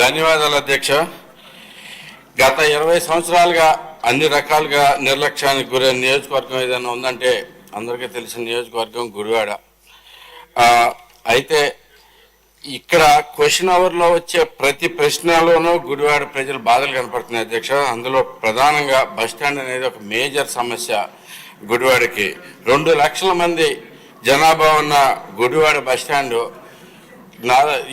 ధన్యవాదాలు అధ్యక్ష. గత ఇరవై సంవత్సరాలుగా అన్ని రకాలుగా నిర్లక్ష్యానికి గురైన నియోజకవర్గం ఏదైనా ఉందంటే అందరికీ తెలిసిన నియోజకవర్గం గుడివాడ అయితే ఇక్కడ క్వశ్చన్ అవర్లో వచ్చే ప్రతి ప్రశ్నలోనూ గుడివాడ ప్రజలు బాధలు కనపడుతున్నాయి అధ్యక్ష. అందులో ప్రధానంగా బస్ స్టాండ్ అనేది ఒక మేజర్ సమస్య గుడివాడకి రెండు లక్షల మంది జనాభా ఉన్న గుడివాడ బస్ స్టాండ్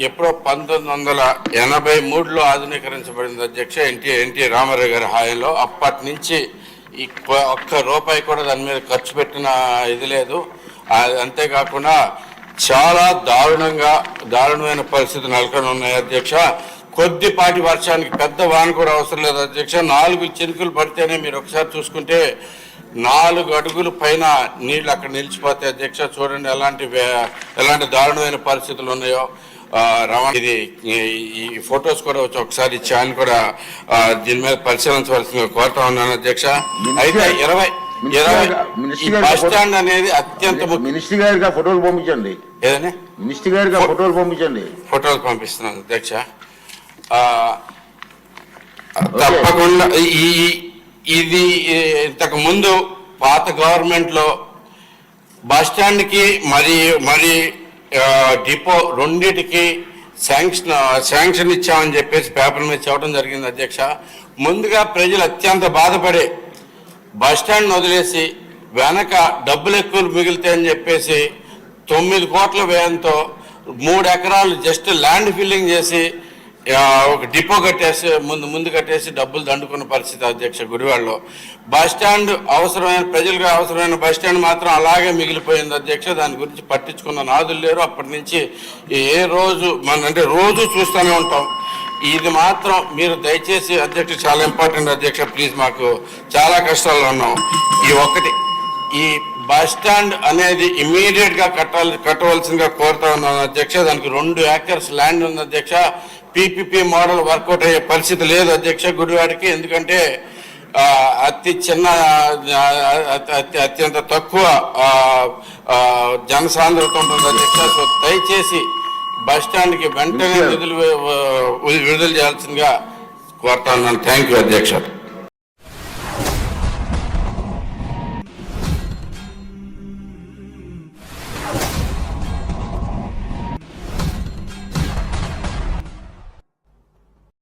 ఎప్పుడో పంతొమ్మిది వందల ఎనభై మూడులో ఆధునీకరించబడింది అధ్యక్ష ఎన్టీ ఎన్టీ రామారావు గారి హాయంలో. అప్పటి నుంచి ఈ ఒక్క రూపాయి కూడా దాని మీద ఖర్చు పెట్టిన ఇది లేదు. అంతేకాకుండా చాలా దారుణంగా దారుణమైన పరిస్థితి నెలకొని ఉన్నాయి అధ్యక్ష. కొద్దిపాటి వర్షానికి పెద్ద వాన కూడా అవసరం లేదు. అధ్యక్ష నాలుగు చినుకులు పడితేనే మీరు ఒకసారి చూసుకుంటే నాలుగు అడుగుల పైన నీళ్ళు అక్కడ నిలిచిపోతాయి. అధ్యక్ష చూడండి ఎలాంటి ఎలాంటి దారుణమైన పరిస్థితులు ఉన్నాయో. రవాణా ఇది ఈ- ఫొటోస్ కూడా వచ్చి ఒకసారి ఇచ్చి ఆయన కూడా దీని మీద పరిశీలించవలసిందిగా కోరుతా ఉన్నాను అధ్యక్ష. అయితే ఇరవై ఇరవై ఈ బస్ స్టాండ్ అనేది అత్యంత మినిస్టర్ గారికి ఫోటోలు పంపించండి. ఏదని మినిస్టర్ గారికి ఆ ఫోటోలు పంపించండి. ఫోటోలు పంపిస్తున్నాను అధ్యక్ష. తప్పకుండా ఈ ఇది ఇంతకు ముందు పాత గవర్నమెంట్లో బస్ స్టాండ్కి మరి మరి డిపో రెండిటికి శాంక్షన్ శాంక్షన్ ఇచ్చామని చెప్పేసి పేపర్ మీద చెప్పడం జరిగింది అధ్యక్ష. ముందుగా ప్రజలు అత్యంత బాధపడే బస్ స్టాండ్ వదిలేసి వెనక డబ్బులు ఎక్కువ మిగులుతాయని చెప్పేసి తొమ్మిది కోట్ల వ్యయంతో మూడు ఎకరాలు జస్ట్ ల్యాండ్ ఫిల్లింగ్ చేసి ఒక డిపో కట్టేసి ముందు ముందు కట్టేసి డబ్బులు దండుకున్న పరిస్థితి అధ్యక్ష గుడివాడలో. బస్ స్టాండ్ అవసరమైన ప్రజలకు అవసరమైన బస్ స్టాండ్ మాత్రం అలాగే మిగిలిపోయింది అధ్యక్ష. దాని గురించి పట్టించుకున్న నాదులు లేరు. అప్పటి నుంచి ఏ రోజు మన అంటే రోజు చూస్తూనే ఉంటాం. ఇది మాత్రం మీరు దయచేసి అధ్యక్ష చాలా ఇంపార్టెంట్ అధ్యక్ష. ప్లీజ్ మాకు చాలా కష్టాల్లో ఉన్నాం. ఈ ఒక్కటి ఈ బస్ స్టాండ్ అనేది ఇమీడియట్గా కట్టాలి కట్టవలసిందిగా కోరుతా ఉన్నాను. అధ్యక్ష దానికి రెండు ఏకర్స్ ల్యాండ్ ఉంది అధ్యక్ష. పీపీపీ మోడల్ వర్కౌట్ అయ్యే పరిస్థితి లేదు అధ్యక్ష గుడివాడికి. ఎందుకంటే అతి చిన్న అత్యంత తక్కువ జనసాంద్రత ఉంటుంది అధ్యక్ష. సో దయచేసి బస్ స్టాండ్కి వెంటనే నిధులు వి- విడుదల చేయాల్సిందిగా కోరుతా ఉన్నాను. థ్యాంక్ యూ అధ్యక్ష.